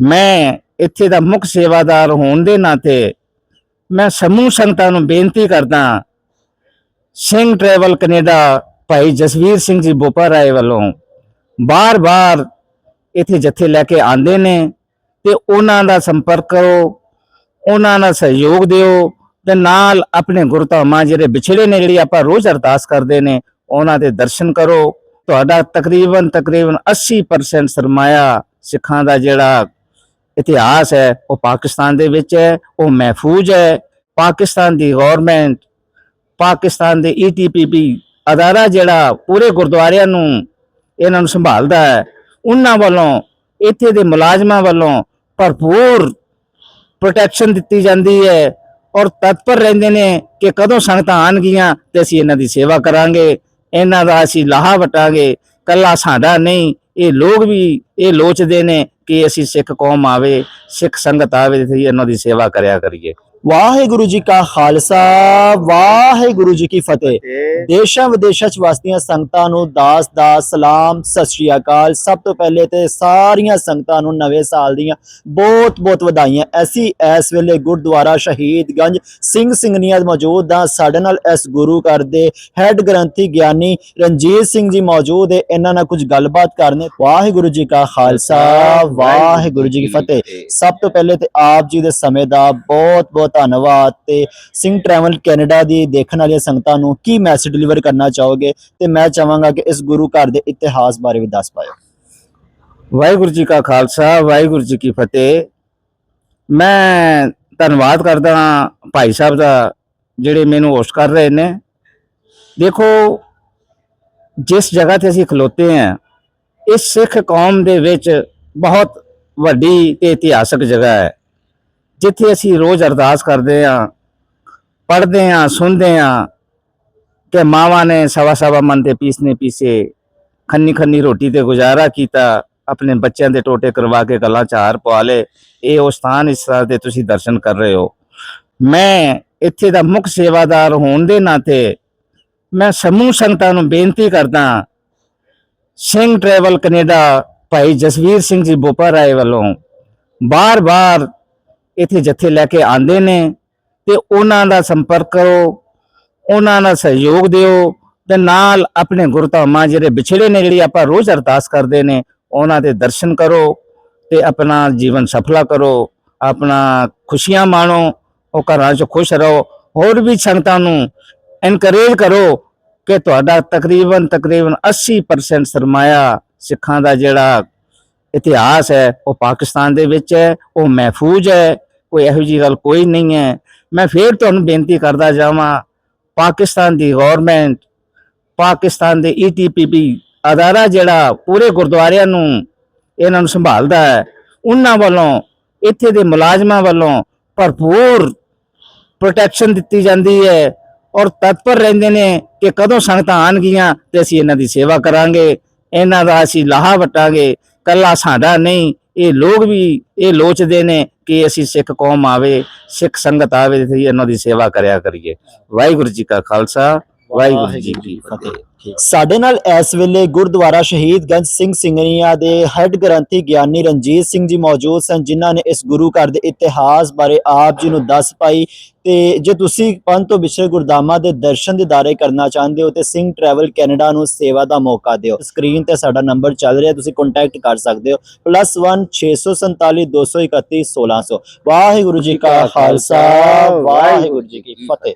ਮੈਂ ਇੱਥੇ ਦਾ ਮੁੱਖ ਸੇਵਾਦਾਰ ਹੋਣ ਦੇ ਨਾਤੇ ਮੈਂ ਸਮੂਹ ਸੰਗਤਾਂ ਨੂੰ ਬੇਨਤੀ ਕਰਦਾ ਸਿੰਘ ਟਰੈਵਲ ਕੈਨੇਡਾ ਭਾਈ ਜਸਵੀਰ ਸਿੰਘ ਜੀ ਬੋਪਾ ਰਾਏ ਵੱਲੋਂ ਬਾਰ-ਬਾਰ ਇੱਥੇ ਜੱਥੇ ਲੈ ਕੇ ਆਉਂਦੇ ਨੇ ਤੇ ਉਹਨਾਂ ਦਾ ਸੰਪਰਕ ਕਰੋ, ਉਹਨਾਂ ਦਾ ਸਹਿਯੋਗ ਦਿਓ ਤੇ ਨਾਲ ਆਪਣੇ ਗੁਰਧਾਮਾਂ ਜਿਹੜੇ ਵਿਛੜੇ ਨੇ, ਜਿਹੜੀ ਆਪਾਂ ਰੋਜ਼ ਅਰਦਾਸ ਕਰਦੇ ਨੇ, ਉਹਨਾਂ ਦੇ ਦਰਸ਼ਨ ਕਰੋ। ਤੁਹਾਡਾ ਤਕਰੀਬਨ ਤਕਰੀਬਨ 80% ਸਰਮਾਇਆ ਸਿੱਖਾਂ ਦਾ ਜਿਹੜਾ ਇਤਿਹਾਸ ਹੈ, ਉਹ ਪਾਕਿਸਤਾਨ ਦੇ ਵਿੱਚ ਹੈ, ਉਹ ਮਹਿਫੂਜ਼ ਹੈ। ਪਾਕਿਸਤਾਨ ਦੀ ਗਵਰਨਮੈਂਟ ਪਾਕਿਸਤਾਨ ਦੇ ਈਟੀਪੀਪੀ ਅਦਾਰਾ ਜਿਹੜਾ ਪੂਰੇ ਗੁਰਦੁਆਰਿਆਂ ਨੂੰ ਇਹਨਾਂ ਨੂੰ ਸੰਭਾਲਦਾ ਹੈ, ਉਹਨਾਂ ਵੱਲੋਂ ਇੱਥੇ ਦੇ ਮੁਲਾਜ਼ਮਾਂ ਵੱਲੋਂ ਭਰਪੂਰ ਪ੍ਰੋਟੈਕਸ਼ਨ ਦਿੱਤੀ ਜਾਂਦੀ ਹੈ ਔਰ ਤਤਪਰ ਰਹਿੰਦੇ ਨੇ ਕਿ ਕਦੋਂ ਸੰਗਤਾਂ ਆਣਗੀਆਂ ਤੇ ਅਸੀਂ ਇਹਨਾਂ ਦੀ ਸੇਵਾ ਕਰਾਂਗੇ, ਇਹਨਾਂ ਦਾ ਅਸੀਂ ਲਾਹਾ ਵਟਾਂਗੇ, ਕੱਲਾ ਸਾਡਾ ਨਹੀਂ, ਇਹ ਲੋਕ ਵੀ ਇਹ ਲੋਚਦੇ ਨੇ ਕਿ ਅਸੀਂ ਸਿੱਖ ਕੌਮ ਆਵੇ ਸਿੱਖ ਸੰਗਤ ਆਵੇ ਤੇ ਇਹਨਾਂ ਦੀ ਸੇਵਾ ਕਰਿਆ ਕਰੀਏ। ਵਾਹਿਗੁਰੂ ਜੀ ਕਾ ਖਾਲਸਾ ਵਾਹਿਗੁਰੂ ਜੀ ਕੀ ਫਤਿਹ। ਦੇਸ਼ਾਂ ਵਿਦੇਸ਼ਾਂ ਚ ਵਸਦੀਆਂ ਸੰਗਤਾਂ ਨੂੰ ਦਾਸ ਦਾ ਸਲਾਮ ਸਤਿ ਸ਼੍ਰੀ ਅਕਾਲ। ਸਭ ਤੋਂ ਪਹਿਲੇ ਤੇ ਸਾਰੀਆਂ ਸੰਗਤਾਂ ਨੂੰ ਨਵੇਂ ਸਾਲ ਦੀਆਂ ਬਹੁਤ ਬਹੁਤ ਵਧਾਈਆਂ। ਐਸੀ ਇਸ ਵੇਲੇ ਗੁਰਦੁਆਰਾ ਸ਼ਹੀਦਗੰਜ ਸਿੰਘ ਸਿੰਘਨੀਆਂ ਮੌਜੂਦ ਆ ਸਾਡੇ ਨਾਲ ਇਸ ਗੁਰੂ ਘਰ ਦੇ ਹੈੱਡ ਗ੍ਰੰਥੀ ਗਿਆਨੀ ਰਣਜੀਤ ਸਿੰਘ ਜੀ ਮੌਜੂਦ ਹੈ। ਇਹਨਾਂ ਨਾਲ ਕੁਝ ਗੱਲਬਾਤ ਕਰਨੇ। ਵਾਹਿਗੁਰੂ ਜੀ ਕਾ ਖਾਲਸਾ ਵਾਹਿਗੁਰੂ ਜੀ ਕੀ ਫਤਿਹ। ਸਭ ਤੋਂ ਪਹਿਲੇ ਤੇ ਆਪ ਜੀ ਦੇ ਸਮੇਂ ਦਾ ਬਹੁਤ ਬਹੁਤ ਧੰਨਵਾਦ ਤੇ ਸਿੰਘ ਟਰੈਵਲ ਕੈਨੇਡਾ ਦੀ ਦੇਖਣ ਵਾਲੀਆਂ ਸੰਗਤਾਂ ਨੂੰ ਕੀ ਮੈਸੇਜ ਡਿਲੀਵਰ ਕਰਨਾ ਚਾਹੋਗੇ? ਤੇ ਮੈਂ ਚਾਹਾਂਗਾ ਕਿ ਇਸ ਗੁਰੂ ਘਰ ਦੇ ਇਤਿਹਾਸ ਬਾਰੇ ਵੀ ਦੱਸ ਪਾਇਓ। ਵਾਹਿਗੁਰੂ ਜੀ ਕਾ ਖਾਲਸਾ, ਵਾਹਿਗੁਰੂ ਜੀ ਕੀ ਫਤਿਹ। ਮੈਂ ਧੰਨਵਾਦ ਕਰਦਾ ਹਾਂ ਭਾਈ ਸਾਹਿਬ ਦਾ, ਜਿਹੜੇ ਮੈਨੂੰ ਹੋਸਟ ਕਰ ਰਹੇ ਨੇ। ਦੇਖੋ, ਜਿਸ ਜਗ੍ਹਾ ਤੇ ਅਸੀਂ ਖਲੋਤੇ ਹਾਂ, ਇਸ ਸਿੱਖ ਕੌਮ ਦੇ ਵਿੱਚ ਬਹੁਤ ਵੱਡੀ ਤੇ ਇਤਿਹਾਸਕ ਜਗ੍ਹਾ ਹੈ। ਜਿੱਥੇ ਅਸੀਂ ਰੋਜ਼ ਅਰਦਾਸ ਕਰਦੇ ਹਾਂ, ਪੜ੍ਹਦੇ ਹਾਂ, ਸੁਣਦੇ ਹਾਂ ਕਿ ਮਾਵਾਂ ਨੇ ਸਵਾ ਸਵਾ ਮਨ ਦੇ ਪੀਸਨੇ ਪੀਸੇ ਖੰਨੀ ਖੰਨੀ ਰੋਟੀ ਤੇ ਗੁਜ਼ਾਰਾ ਕੀਤਾ, ਆਪਣੇ ਬੱਚਿਆਂ ਦੇ ਟੋਟੇ ਕਰਵਾ ਕੇ ਗੱਲਾਂ ਚਾਰ ਪਵਾ ਲਏ, ਇਹ ਉਹ ਸਥਾਨ ਇਸ ਤਰ੍ਹਾਂ ਦੇ ਤੁਸੀਂ ਦਰਸ਼ਨ ਕਰ ਰਹੇ ਹੋ। ਮੈਂ ਇੱਥੇ ਦਾ ਮੁੱਖ ਸੇਵਾਦਾਰ ਹੋਣ ਦੇ ਨਾਤੇ ਮੈਂ ਸਮੂਹ ਸੰਗਤਾਂ ਨੂੰ ਬੇਨਤੀ ਕਰਦਾ ਸਿੰਘ ਟਰੈਵਲ ਕੈਨੇਡਾ ਭਾਈ ਜਸਵੀਰ ਸਿੰਘ ਜੀ ਬੋਪਾ ਰਾਏ ਵੱਲੋਂ ਬਾਰ-ਬਾਰ ਇੱਥੇ ਜੱਥੇ ਲੈ ਕੇ ਆਉਂਦੇ ਨੇ ਤੇ ਉਹਨਾਂ ਦਾ ਸੰਪਰਕ ਕਰੋ, ਉਹਨਾਂ ਦਾ ਸਹਿਯੋਗ ਦਿਓ ਤੇ ਨਾਲ ਆਪਣੇ ਗੁਰਧਾਮਾਂ ਜਿਹੜੇ ਵਿਛੜੇ ਨੇ, ਜਿਹੜੀ ਆਪਾਂ ਰੋਜ਼ ਅਰਦਾਸ ਕਰਦੇ ਨੇ, ਉਹਨਾਂ ਦੇ ਦਰਸ਼ਨ ਕਰੋ ਤੇ ਆਪਣਾ ਜੀਵਨ ਸਫਲਾ ਕਰੋ, ਆਪਣਾ ਖੁਸ਼ੀਆਂ ਮਾਣੋ, ਉਹ ਘਰਾਂ 'ਚ ਖੁਸ਼ ਰਹੋ। ਹੋਰ ਵੀ ਸੰਗਤਾਂ ਨੂੰ ਐਨਕਰੇਜ ਕਰੋ ਕਿ ਤੁਹਾਡਾ ਤਕਰੀਬਨ ਤਕਰੀਬਨ 80% ਸਰਮਾਇਆ ਸਿੱਖਾਂ ਦਾ ਜਿਹੜਾ ਇਤਿਹਾਸ ਹੈ, ਉਹ ਪਾਕਿਸਤਾਨ ਦੇ ਵਿੱਚ ਹੈ, ਉਹ ਮਹਿਫੂਜ਼ ਹੈ, ਕੋਈ ਇਹੋ ਜਿਹੀ ਗੱਲ ਕੋਈ ਨਹੀਂ ਹੈ। ਮੈਂ ਫੇਰ ਤੁਹਾਨੂੰ ਬੇਨਤੀ ਕਰਦਾ ਜਾਵਾਂ, ਪਾਕਿਸਤਾਨ ਦੀ ਗਵਰਨਮੈਂਟ ਪਾਕਿਸਤਾਨ ਦੇ ਈਟੀਪੀਪੀ ਅਦਾਰਾ ਜਿਹੜਾ ਪੂਰੇ ਗੁਰਦੁਆਰਿਆਂ ਨੂੰ ਇਹਨਾਂ ਨੂੰ ਸੰਭਾਲਦਾ ਹੈ, ਉਹਨਾਂ ਵੱਲੋਂ, ਇੱਥੇ ਦੇ ਮੁਲਾਜ਼ਮਾਂ ਵੱਲੋਂ ਭਰਪੂਰ ਪ੍ਰੋਟੈਕਸ਼ਨ ਦਿੱਤੀ ਜਾਂਦੀ ਹੈ ਔਰ ਤਤਪਰ ਰਹਿੰਦੇ ਨੇ ਕਿ ਕਦੋਂ ਸੰਗਤਾਂ ਆਣਗੀਆਂ ਤੇ ਅਸੀਂ ਇਹਨਾਂ ਦੀ ਸੇਵਾ ਕਰਾਂਗੇ, ਇਹਨਾਂ ਦਾ ਅਸੀਂ ਲਾਹਾ ਵਟਾਂਗੇ। ਕੱਲਾ ਸਾਡਾ ਨਹੀਂ, ਇਹ ਲੋਕ ਵੀ ਇਹ ਲੋਚਦੇ ਨੇ ਕਿ ਅਸੀਂ ਸਿੱਖ ਕੌਮ ਆਵੇ, ਸਿੱਖ ਸੰਗਤ ਆਵੇ ਤੇ ਇਹਨਾਂ ਦੀ ਸੇਵਾ ਕਰਿਆ ਕਰੀਏ। ਵਾਹਿਗੁਰੂ ਜੀ ਕਾ ਖਾਲਸਾ ਵਾਹਿਗੁਰੂ ਜੀ ਕੀ ਫਤਿਹ। ਸਾਡੇ ਨਾਲ ਇਸ ਵੇਲੇ ਗੁਰਦੁਆਰਾ ਸ਼ਹੀਦਗੰਜ ਸਿੰਘ ਸਿੰਘਨੀਆਂ ਦੇ ਹੈੱਡ ਗ੍ਰੰਥੀ ਗਿਆਨੀ ਰਣਜੀਤ ਸਿੰਘ ਜੀ ਮੌਜੂਦ ਸਨ ਜਿਨ੍ਹਾਂ ਨੇ ਇਸ ਗੁਰੂ ਘਰ ਦੇ ਇਤਿਹਾਸ ਬਾਰੇ ਆਪ ਜੀ ਨੂੰ ਦੱਸ ਪਾਈ। ਤੇ ਜੇ ਤੁਸੀਂ ਪੰਜ ਤੋਂ ਵਿਛੜੇ ਗੁਰਦਾਮਾਂ ਦੇ ਦਰਸ਼ਨ ਦਿਦਾਰੇ ਕਰਨਾ ਚਾਹੁੰਦੇ ਹੋ ਤੇ ਸਿੰਘ ਟਰੈਵਲ ਕੈਨੇਡਾ ਨੂੰ ਸੇਵਾ ਦਾ ਮੌਕਾ ਦਿਓ। ਸਕਰੀਨ ਤੇ ਸਾਡਾ ਨੰਬਰ ਚੱਲ ਰਿਹਾ ਤੁਸੀਂ ਕੰਟੈਕਟ ਕਰ ਸਕਦੇ ਹੋ। +1 647 231 1600 ਵਾਹਿਗੁਰੂ ਜੀ ਕਾ ਖਾਲਸਾ ਵਾਹਿਗੁਰੂ ਜੀ ਕੀ ਫਤਿਹ।